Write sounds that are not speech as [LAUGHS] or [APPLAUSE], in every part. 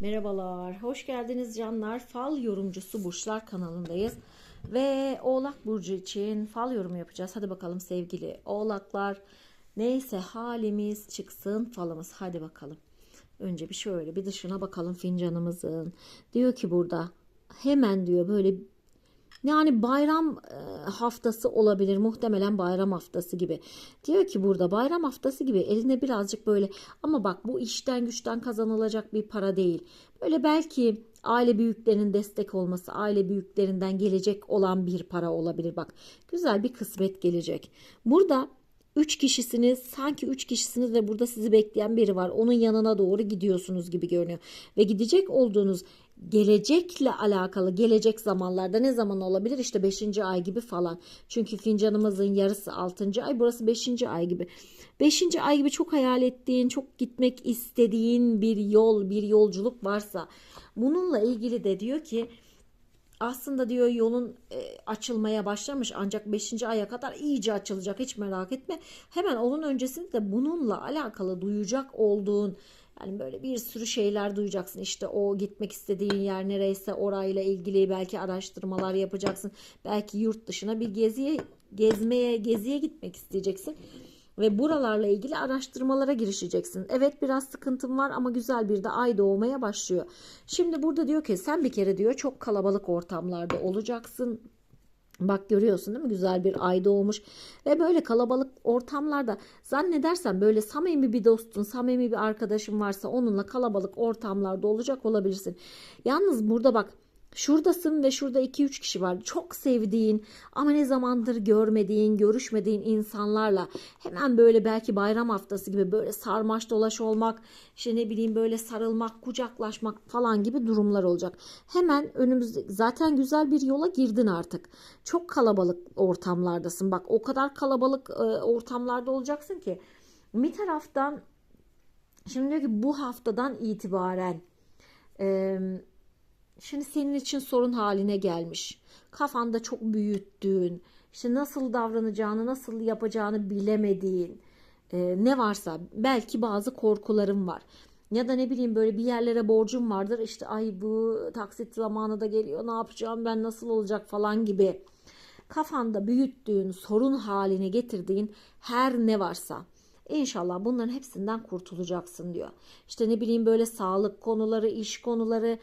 Merhabalar, hoş geldiniz canlar. Fal yorumcusu Burçlar kanalındayız. Ve Oğlak Burcu için fal yorumu yapacağız. Hadi bakalım sevgili Oğlaklar. Neyse halimiz çıksın falımız. Hadi bakalım. Önce bir şöyle bir dışına bakalım fincanımızın. Diyor ki burada hemen diyor böyle yani bayram e, haftası olabilir muhtemelen bayram haftası gibi. Diyor ki burada bayram haftası gibi eline birazcık böyle ama bak bu işten güçten kazanılacak bir para değil. Böyle belki aile büyüklerinin destek olması, aile büyüklerinden gelecek olan bir para olabilir bak. Güzel bir kısmet gelecek. Burada Üç kişisiniz sanki üç kişisiniz ve burada sizi bekleyen biri var. Onun yanına doğru gidiyorsunuz gibi görünüyor. Ve gidecek olduğunuz gelecekle alakalı gelecek zamanlarda ne zaman olabilir? İşte 5. ay gibi falan. Çünkü fincanımızın yarısı 6. ay burası 5. ay gibi. 5. ay gibi çok hayal ettiğin, çok gitmek istediğin bir yol, bir yolculuk varsa bununla ilgili de diyor ki aslında diyor yolun e, açılmaya başlamış ancak 5. aya kadar iyice açılacak hiç merak etme. Hemen onun öncesinde de bununla alakalı duyacak olduğun yani böyle bir sürü şeyler duyacaksın. İşte o gitmek istediğin yer nereyse orayla ilgili belki araştırmalar yapacaksın. Belki yurt dışına bir geziye gezmeye geziye gitmek isteyeceksin ve buralarla ilgili araştırmalara girişeceksin. Evet biraz sıkıntım var ama güzel bir de ay doğmaya başlıyor. Şimdi burada diyor ki sen bir kere diyor çok kalabalık ortamlarda olacaksın. Bak görüyorsun değil mi? Güzel bir ay doğmuş. Ve böyle kalabalık ortamlarda zannedersen böyle samimi bir dostun, samimi bir arkadaşın varsa onunla kalabalık ortamlarda olacak olabilirsin. Yalnız burada bak Şuradasın ve şurada 2-3 kişi var. Çok sevdiğin ama ne zamandır görmediğin, görüşmediğin insanlarla hemen böyle belki bayram haftası gibi böyle sarmaş dolaş olmak, işte ne bileyim böyle sarılmak, kucaklaşmak falan gibi durumlar olacak. Hemen önümüzde zaten güzel bir yola girdin artık. Çok kalabalık ortamlardasın. Bak o kadar kalabalık e, ortamlarda olacaksın ki bir taraftan şimdi diyor ki bu haftadan itibaren eee şimdi senin için sorun haline gelmiş. Kafanda çok büyüttüğün, işte nasıl davranacağını, nasıl yapacağını bilemediğin e, ne varsa belki bazı korkuların var. Ya da ne bileyim böyle bir yerlere borcum vardır. İşte ay bu taksit zamanı da geliyor. Ne yapacağım ben nasıl olacak falan gibi. Kafanda büyüttüğün, sorun haline getirdiğin her ne varsa İnşallah bunların hepsinden kurtulacaksın diyor. İşte ne bileyim böyle sağlık konuları, iş konuları,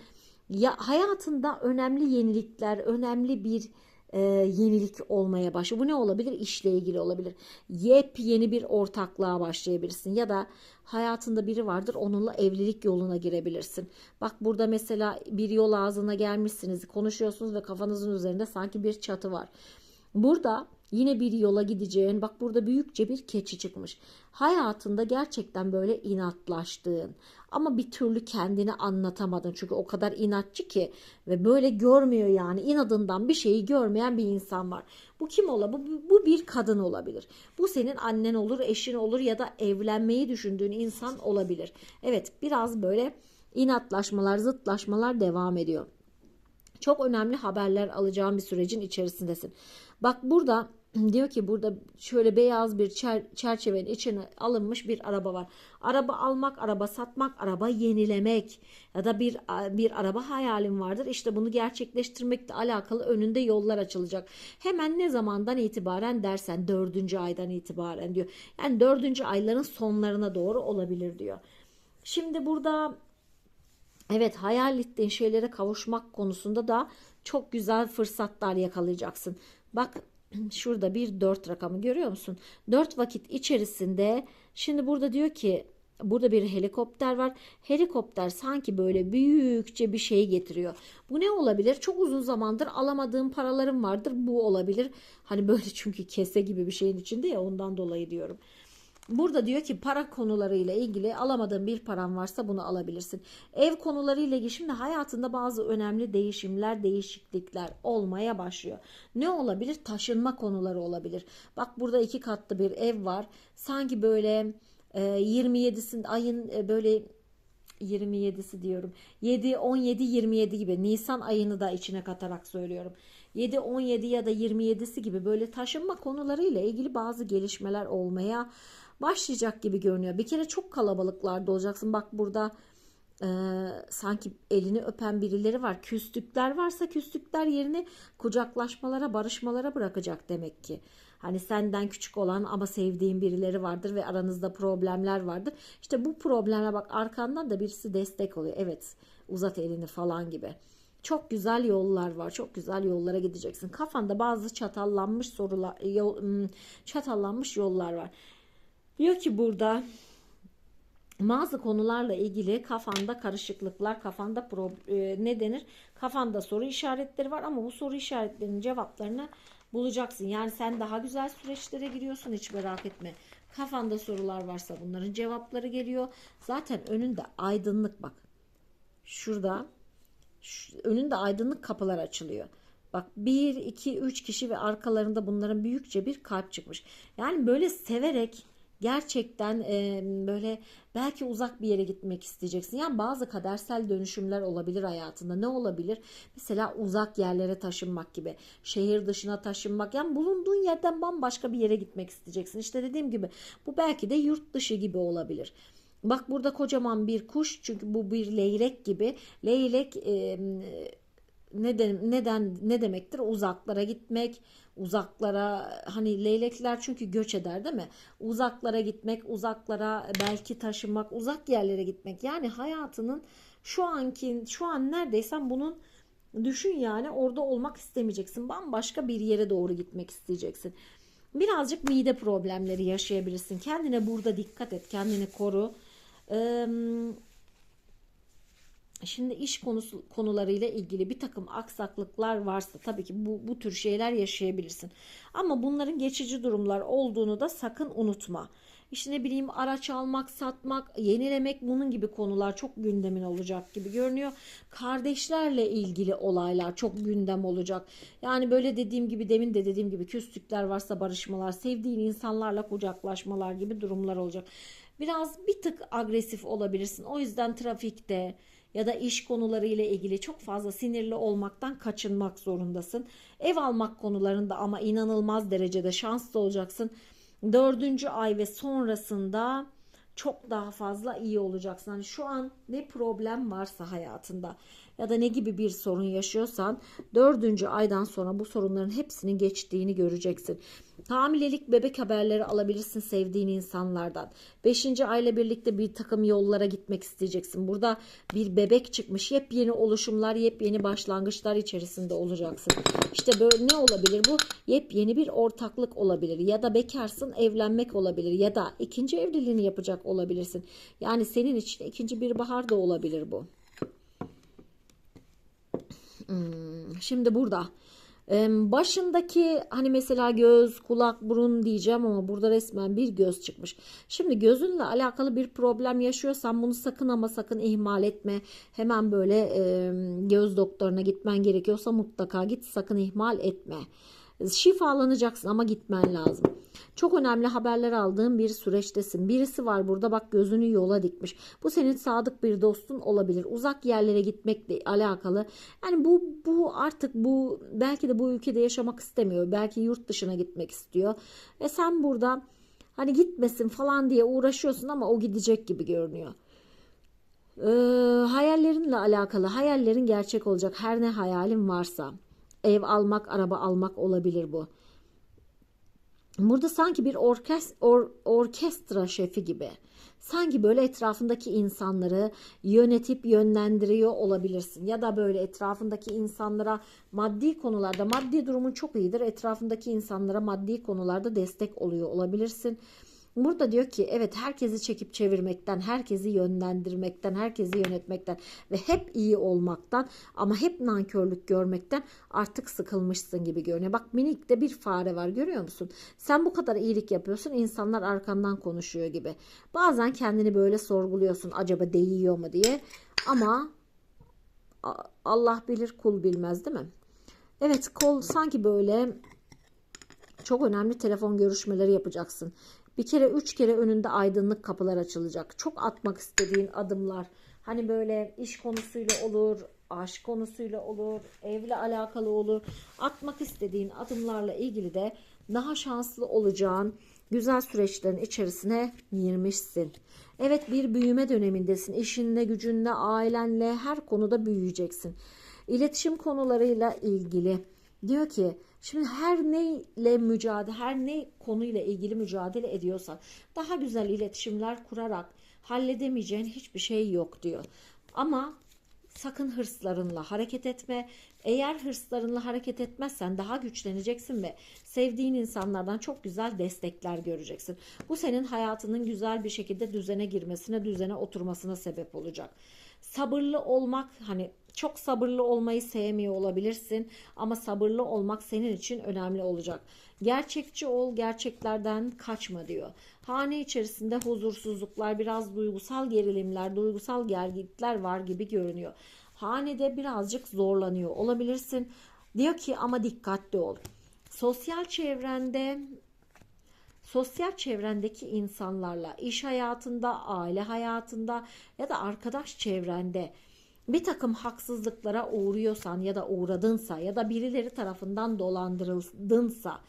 ya hayatında önemli yenilikler, önemli bir e, yenilik olmaya başlıyor. Bu ne olabilir? İşle ilgili olabilir. Yepyeni bir ortaklığa başlayabilirsin ya da hayatında biri vardır onunla evlilik yoluna girebilirsin. Bak burada mesela bir yol ağzına gelmişsiniz, konuşuyorsunuz ve kafanızın üzerinde sanki bir çatı var. Burada Yine bir yola gideceğin bak burada büyükçe bir keçi çıkmış. Hayatında gerçekten böyle inatlaştığın ama bir türlü kendini anlatamadın. Çünkü o kadar inatçı ki ve böyle görmüyor yani inadından bir şeyi görmeyen bir insan var. Bu kim ola? Bu, bu bir kadın olabilir. Bu senin annen olur, eşin olur ya da evlenmeyi düşündüğün insan olabilir. Evet biraz böyle inatlaşmalar, zıtlaşmalar devam ediyor. Çok önemli haberler alacağın bir sürecin içerisindesin. Bak burada [CLEARS THROAT] diyor ki burada şöyle beyaz bir çer çerçevenin içine alınmış bir araba var. Araba almak, araba satmak, araba yenilemek ya da bir bir araba hayalim vardır. İşte bunu gerçekleştirmekle alakalı önünde yollar açılacak. Hemen ne zamandan itibaren dersen dördüncü aydan itibaren diyor. Yani dördüncü ayların sonlarına doğru olabilir diyor. Şimdi burada evet hayal ettiğin şeylere kavuşmak konusunda da çok güzel fırsatlar yakalayacaksın. Bak [CLEARS THROAT] şurada bir dört rakamı görüyor musun? Dört vakit içerisinde şimdi burada diyor ki Burada bir helikopter var. Helikopter sanki böyle büyükçe bir şey getiriyor. Bu ne olabilir? Çok uzun zamandır alamadığım paralarım vardır. Bu olabilir. Hani böyle [LAUGHS] çünkü kese gibi bir şeyin içinde ya ondan dolayı diyorum. Burada diyor ki para konularıyla ilgili alamadığın bir paran varsa bunu alabilirsin. Ev konularıyla ilgili şimdi hayatında bazı önemli değişimler, değişiklikler olmaya başlıyor. Ne olabilir? Taşınma konuları olabilir. Bak burada iki katlı bir ev var. Sanki böyle e, 27'sinde ayın e, böyle 27'si diyorum. 7, 17, 27 gibi Nisan ayını da içine katarak söylüyorum. 7, 17 ya da 27'si gibi böyle taşınma konularıyla ilgili bazı gelişmeler olmaya başlayacak gibi görünüyor. Bir kere çok kalabalıklarda olacaksın. Bak burada e, sanki elini öpen birileri var. Küslükler varsa küslükler yerini kucaklaşmalara, barışmalara bırakacak demek ki. Hani senden küçük olan ama sevdiğin birileri vardır ve aranızda problemler vardır. İşte bu probleme bak arkandan da birisi destek oluyor. Evet uzat elini falan gibi. Çok güzel yollar var. Çok güzel yollara gideceksin. Kafanda bazı çatallanmış sorular, yol, ım, çatallanmış yollar var. Diyor ki burada bazı konularla ilgili kafanda karışıklıklar, kafanda e, ne denir? Kafanda soru işaretleri var ama bu soru işaretlerinin cevaplarını bulacaksın. Yani sen daha güzel süreçlere giriyorsun hiç merak etme. Kafanda sorular varsa bunların cevapları geliyor. Zaten önünde aydınlık bak. Şurada şu- önünde aydınlık kapılar açılıyor. Bak 1, 2, 3 kişi ve arkalarında bunların büyükçe bir kalp çıkmış. Yani böyle severek gerçekten e, böyle belki uzak bir yere gitmek isteyeceksin. Yani bazı kadersel dönüşümler olabilir hayatında. Ne olabilir? Mesela uzak yerlere taşınmak gibi. Şehir dışına taşınmak. Yani bulunduğun yerden bambaşka bir yere gitmek isteyeceksin. İşte dediğim gibi bu belki de yurt dışı gibi olabilir. Bak burada kocaman bir kuş çünkü bu bir leylek gibi. Leylek e, neden neden ne demektir? Uzaklara gitmek, uzaklara hani leylekler çünkü göç eder değil mi? Uzaklara gitmek, uzaklara belki taşınmak, uzak yerlere gitmek. Yani hayatının şu anki şu an neredeysen bunun düşün yani orada olmak istemeyeceksin. Bambaşka bir yere doğru gitmek isteyeceksin. Birazcık mide problemleri yaşayabilirsin. Kendine burada dikkat et, kendini koru. Eee Şimdi iş konusu konularıyla ilgili bir takım aksaklıklar varsa tabii ki bu, bu tür şeyler yaşayabilirsin. Ama bunların geçici durumlar olduğunu da sakın unutma. İşte ne bileyim araç almak, satmak, yenilemek bunun gibi konular çok gündemin olacak gibi görünüyor. Kardeşlerle ilgili olaylar çok gündem olacak. Yani böyle dediğim gibi demin de dediğim gibi küslükler varsa barışmalar, sevdiğin insanlarla kucaklaşmalar gibi durumlar olacak. Biraz bir tık agresif olabilirsin. O yüzden trafikte ya da iş konularıyla ilgili çok fazla sinirli olmaktan kaçınmak zorundasın. Ev almak konularında ama inanılmaz derecede şanslı olacaksın. Dördüncü ay ve sonrasında çok daha fazla iyi olacaksın. Hani şu an ne problem varsa hayatında ya da ne gibi bir sorun yaşıyorsan dördüncü aydan sonra bu sorunların hepsinin geçtiğini göreceksin. Hamilelik bebek haberleri alabilirsin sevdiğin insanlardan. Beşinci ayla birlikte bir takım yollara gitmek isteyeceksin. Burada bir bebek çıkmış. Yepyeni oluşumlar, yepyeni başlangıçlar içerisinde olacaksın. İşte böyle ne olabilir bu? Yepyeni bir ortaklık olabilir. Ya da bekarsın evlenmek olabilir. Ya da ikinci evliliğini yapacak olabilirsin. Yani senin için ikinci bir bahar da olabilir bu. Hmm, şimdi burada başındaki hani mesela göz, kulak, burun diyeceğim ama burada resmen bir göz çıkmış. Şimdi gözünle alakalı bir problem yaşıyorsan bunu sakın ama sakın ihmal etme. Hemen böyle göz doktoruna gitmen gerekiyorsa mutlaka git sakın ihmal etme. Şifalanacaksın ama gitmen lazım. Çok önemli haberler aldığın bir süreçtesin. Birisi var burada bak gözünü yola dikmiş. Bu senin sadık bir dostun olabilir. Uzak yerlere gitmekle alakalı. Yani bu bu artık bu belki de bu ülkede yaşamak istemiyor. Belki yurt dışına gitmek istiyor. Ve sen burada hani gitmesin falan diye uğraşıyorsun ama o gidecek gibi görünüyor. Ee, hayallerinle alakalı hayallerin gerçek olacak. Her ne hayalin varsa ev almak, araba almak olabilir bu. Burada sanki bir orkest, or, orkestra şefi gibi. Sanki böyle etrafındaki insanları yönetip yönlendiriyor olabilirsin. Ya da böyle etrafındaki insanlara maddi konularda, maddi durumun çok iyidir. Etrafındaki insanlara maddi konularda destek oluyor olabilirsin. Burada diyor ki evet herkesi çekip çevirmekten, herkesi yönlendirmekten, herkesi yönetmekten ve hep iyi olmaktan ama hep nankörlük görmekten artık sıkılmışsın gibi görünüyor. Bak minik de bir fare var görüyor musun? Sen bu kadar iyilik yapıyorsun insanlar arkandan konuşuyor gibi. Bazen kendini böyle sorguluyorsun acaba değiyor mu diye ama Allah bilir kul bilmez değil mi? Evet kol sanki böyle çok önemli telefon görüşmeleri yapacaksın. Bir kere üç kere önünde aydınlık kapılar açılacak. Çok atmak istediğin adımlar. Hani böyle iş konusuyla olur, aşk konusuyla olur, evle alakalı olur. Atmak istediğin adımlarla ilgili de daha şanslı olacağın, güzel süreçlerin içerisine girmişsin. Evet bir büyüme dönemindesin. İşinle, gücünle, ailenle her konuda büyüyeceksin. İletişim konularıyla ilgili diyor ki şimdi her neyle mücadele, her ne konuyla ilgili mücadele ediyorsan daha güzel iletişimler kurarak halledemeyeceğin hiçbir şey yok diyor. Ama sakın hırslarınla hareket etme. Eğer hırslarınla hareket etmezsen daha güçleneceksin ve sevdiğin insanlardan çok güzel destekler göreceksin. Bu senin hayatının güzel bir şekilde düzene girmesine, düzene oturmasına sebep olacak. Sabırlı olmak hani çok sabırlı olmayı sevmiyor olabilirsin ama sabırlı olmak senin için önemli olacak. Gerçekçi ol, gerçeklerden kaçma diyor. Hane içerisinde huzursuzluklar, biraz duygusal gerilimler, duygusal gerginlikler var gibi görünüyor. Hanede birazcık zorlanıyor olabilirsin. Diyor ki ama dikkatli ol. Sosyal çevrende sosyal çevrendeki insanlarla, iş hayatında, aile hayatında ya da arkadaş çevrende bir takım haksızlıklara uğruyorsan ya da uğradınsa ya da birileri tarafından dolandırıldınsa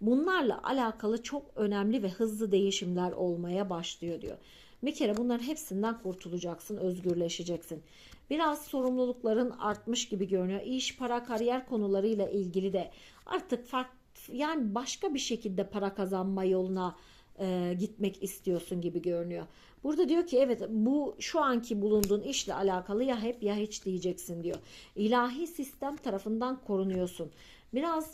bunlarla alakalı çok önemli ve hızlı değişimler olmaya başlıyor diyor. Bir kere bunların hepsinden kurtulacaksın, özgürleşeceksin. Biraz sorumlulukların artmış gibi görünüyor. İş, para, kariyer konularıyla ilgili de artık farklı yani başka bir şekilde para kazanma yoluna e, gitmek istiyorsun gibi görünüyor. Burada diyor ki evet bu şu anki bulunduğun işle alakalı ya hep ya hiç diyeceksin diyor. İlahi sistem tarafından korunuyorsun. Biraz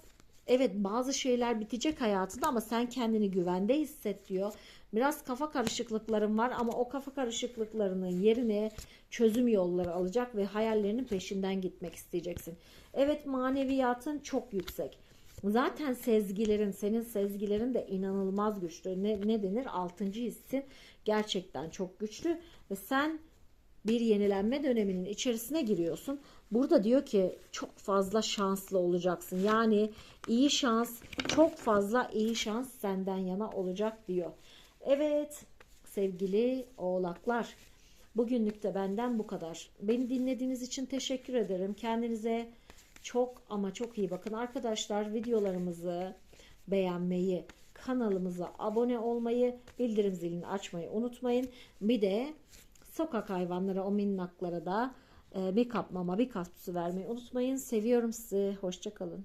evet bazı şeyler bitecek hayatında ama sen kendini güvende hisset diyor. Biraz kafa karışıklıkların var ama o kafa karışıklıklarının yerine çözüm yolları alacak ve hayallerinin peşinden gitmek isteyeceksin. Evet maneviyatın çok yüksek. Zaten sezgilerin, senin sezgilerin de inanılmaz güçlü. Ne, ne denir? Altıncı hissin gerçekten çok güçlü ve sen bir yenilenme döneminin içerisine giriyorsun. Burada diyor ki çok fazla şanslı olacaksın. Yani iyi şans, çok fazla iyi şans senden yana olacak diyor. Evet sevgili oğlaklar. Bugünlük de benden bu kadar. Beni dinlediğiniz için teşekkür ederim. Kendinize çok ama çok iyi bakın arkadaşlar. Videolarımızı beğenmeyi, kanalımıza abone olmayı, bildirim zilini açmayı unutmayın. Bir de sokak hayvanlara, o minnaklara da e, bir kap mama, bir kap su vermeyi unutmayın. Seviyorum sizi. Hoşçakalın.